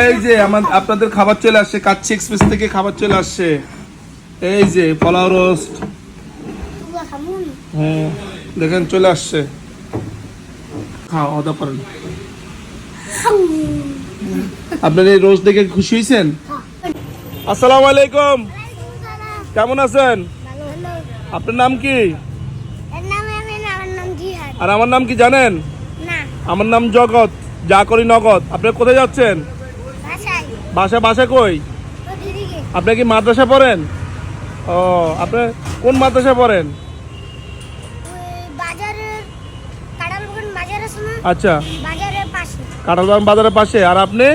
এই যে আমার আপনাদের খাবার চলে আসছে কাচ্চি এক্সপ্রেস থেকে খাবার চলে আসছে। এই যে পোলাও রোস্ট। হুম দেখেন চলে আসছে। খাও অদা করেন আপনার এই রোজ দেখে খুশি হয়েছেন? আসসালামু আলাইকুম। কেমন আছেন? আপনার নাম কি? আর আমার নাম কি জানেন? আমার নাম জগৎ। যা করি নগদ। আপনি কোথায় যাচ্ছেন? বাসা বাসা কই? আপনি কি মাদ্রাসা পড়েন? ও আপনি কোন মাদ্রাসা পড়েন? আচ্ছা। কাঁঠালবাগান বাজারের পাশে। আর আপনি?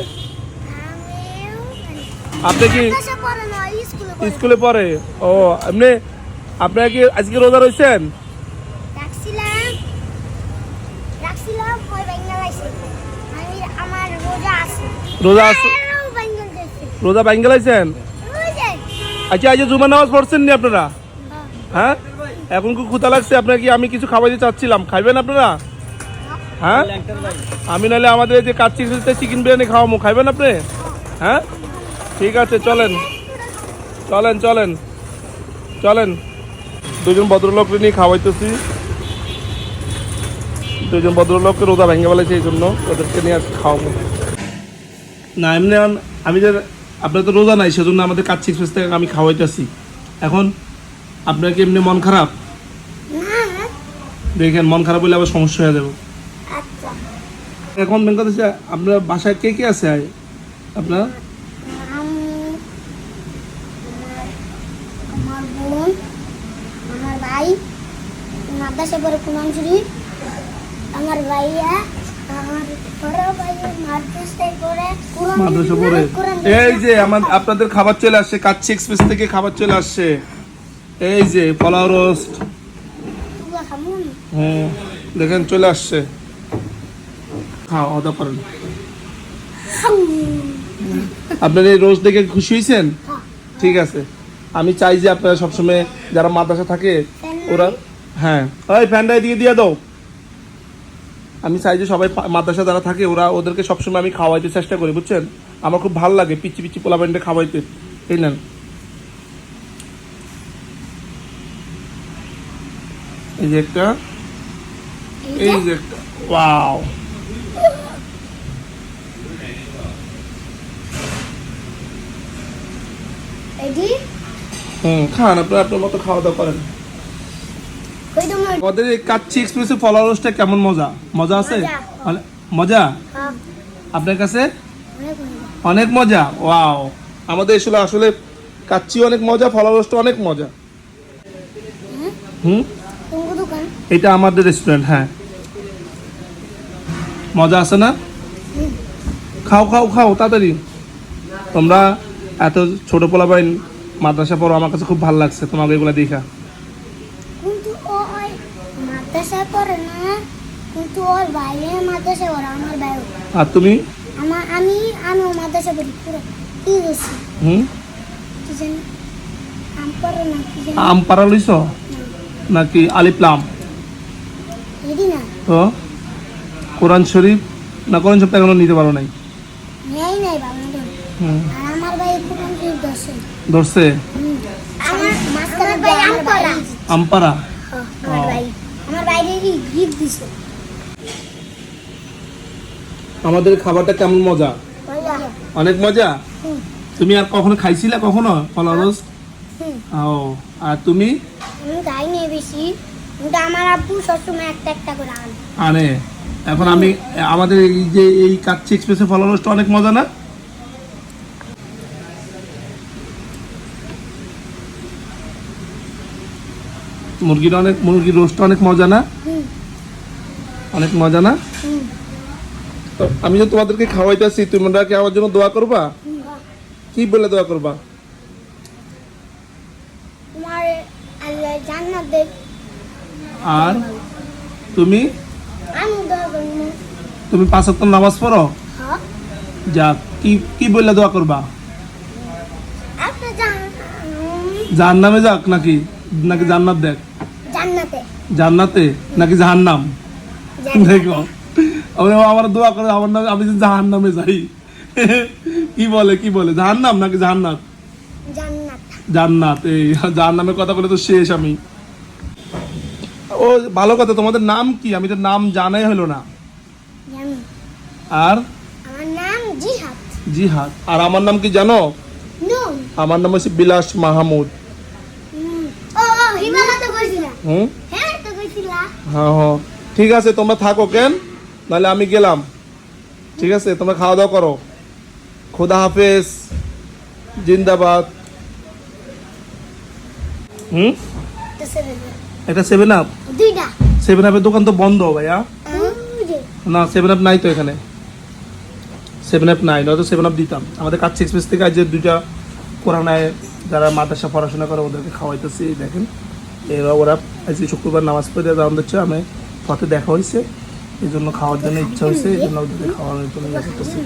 আপনি কি স্কুলে পড়ে। ও এমনি আপনারা কি আজকে রোজা রয়েছেন রাখছিলাম। রাখছিলাম রোজা আছে। রোজা আরও রোজা ব্যাঙ্গে লাইছেন আচ্ছা আজ জুমার নামাজ পড়ছেন নি আপনারা? হ্যাঁ। হ্যাঁ? এখন কি ক্ষুধা লাগছে আপনার কি আমি কিছু খাওয়াইতে চাচ্ছিলাম। খাইবেন আপনারা? হ্যাঁ? আমি নাহলে আমাদের যে কাচ্চি চিকেন বিরিয়ানি খাওয়াবো খাইবেন আপনি? হ্যাঁ? ঠিক আছে চলেন। চলেন চলেন। চলেন। দুজন ভদ্রলোককে নিয়ে খাওয়াইতেছি। দুজন ভদ্রলোককে রোদা ভেঙে ফেলেছে এই জন্য ওদেরকে নিয়ে আজকে খাওয়াবো না এমনি আমি যে আপনার তো রোজা নাই সেজন্য আমাদের কাচ্চি এক্সপ্রেস থেকে আমি খাওয়াইতেছি। এখন আপনার কি এমনি মন খারাপ? দেখেন মন খারাপ হলে আবার সমস্যা হয়ে যাবে। আচ্ছা। এখন বাংলাদেশে আপনার বাসায় কে কে আছে আপনার? আমার বোন আমার ভাই মাদ্রাসা পড়ে কুমাঞ্জুরি আমার ভাইয়া এই যে আমার আপনাদের খাবার চলে আসছে, কাচ্চি এক্সপ্রেস থেকে খাবার চলে আসছে। এই যে, পোলাও রোস্ট খামুন দেখেন, চলে আসছে। খাও অদা করেন আপনার এই রোস্ট দেখে খুশি হয়েছেন? ঠিক আছে। আমি চাই যে আপনারা সবসময় যারা মাদ্রাসা থাকে, ওরা হ্যাঁ। ওই ফ্যানটা এদিকে দিয়ে দাও। আমি চাই যে সবাই মাদ্রাসা যারা থাকে ওরা ওদেরকে সবসময় আমি খাওয়াইতে চেষ্টা করি বুঝছেন? আমার খুব ভালো লাগে পিচি পিচি পোলা প্যান্টে খাওয়াইতে। এই নেন। এই যে একটা। এই যে একটা। ওয়াও। হুম খান আপনার আপনার মতো খাওয়া দাওয়া করেন। আমাদের এই কাচ্চি এক্সপ্রেসের ফলোয়ার্সটা কেমন মজা? মজা আছে? মজা। হ্যাঁ। আপনার কাছে? অনেক মজা। ওয়াও। আমাদের আসলে আসলে কাচ্চি অনেক মজা ফলোয়ার্সটা অনেক মজা। হুম? এটা আমাদের রেস্টুরেন্ট হ্যাঁ। মজা আছে না? খাও খাও খাও তাড়াতাড়ি। তোমরা এত ছোট পোলাপাইন মাদ্রাসা পড়ো আমার কাছে খুব ভালো লাগছে। তোমাকে এগুলো দেখা কিন্তু ও ওই মাদ্রাসায় পড়ে না কিন্তু ওর বাইরে আমার আর তুমি? আমার আমি আমি মাদ্রাসা পড়ি পুরো। কি গেছি হুম? কি জানি? না কি জানি? আম পাড়া লইছ? নাকি আলিপ্লাম এডি না। তো কোরআন শরীফ না কোরআন শরীফ এখনও নিতে পারো নাই? নেই নাই বাবা হুম, আর আমার ভাই কোরআন শরীফ দর্শন ধরছে? আমার মাস্টার ভাই আম পড়া। আমপাড়া আমার ভাই। আমার বাইরে গিফট দিছে। আমাদের খাবারটা কেমন মজা? অনেক মজা? তুমি আর কখনো খাইছিলে কখনো ফলা রোজ ও আর তুমি? আমি বেশি। কিন্তু আমার আব্বু সবসময় একটা একটা করে আনে। আনে। এখন আমি আমাদের এই যে এই কাচ্চি এক্সপ্রেসের ফলা রোজটা অনেক মজা না? মুরগিটা অনেক মুরগির রোস্টটা অনেক মজা না? অনেক মজা না? আমি যে তোমাদেরকে খাওয়াইতেছি তোমরা কি আমার জন্য দোয়া করবা? কি বলে দোয়া করবা? আর তুমি? তুমি পাঁচ ওয়াক্ত নামাজ পড়ো? হ্যাঁ। যা কি কি বললে দোয়া করবা? আপনি জাহান নামে যাক নাকি? নাকি জান্নাত দেখ? জান্নাতে। জান্নাতে নাকি জাহান্নাম। দেখো। আমি আমার দোয়া করে আমার নামে আমি জাহান নামে যাই। কি বলে কি বলে? জাহান্নাম নাকি জাহান্নাত? জান্নাত। জান্নাত এই জাহান্নামের কথা বলে তো শেষ আমি। ও ভালো কথা তোমাদের নাম কি? আমি তো নাম জানাই হলো না। আর? আমার নাম জিহাদ। জিহাদ। আর আমার নাম কি জানো? আমার নাম হচ্ছে বিলাস মাহমুদ। হুম। হ্যাঁ হ্যাঁ হ্যাঁ। ঠিক আছে তোমরা থাকো কেন? নাহলে আমি গেলাম। ঠিক আছে? তোমরা খাওয়া দাওয়া করো। খোদা হাফেজ। জিন্দাবাদ। হুম? এটা সেভেন আপ সেভেন আপের দোকান তো বন্ধ ভাইয়া। না সেভেন আপ নাই তো এখানে। সেভেন আপ নাই নয়তো সেভেন আপ দিতাম। আমাদের কাছে এক্সপ্রেস থেকে আজ যে দুইটা কোরআনায় যারা মাদ্রাসা পড়াশোনা করে ওদেরকে খাওয়াইতেছি দেখেন। এরা ওরা আজকে শুক্রবার নামাজ পড়ে দাম দিচ্ছে আমি পথে দেখা হয়েছে এই জন্য খাওয়ার জন্য ইচ্ছা হয়েছে এই জন্য খাওয়ানোর জন্য করতেছি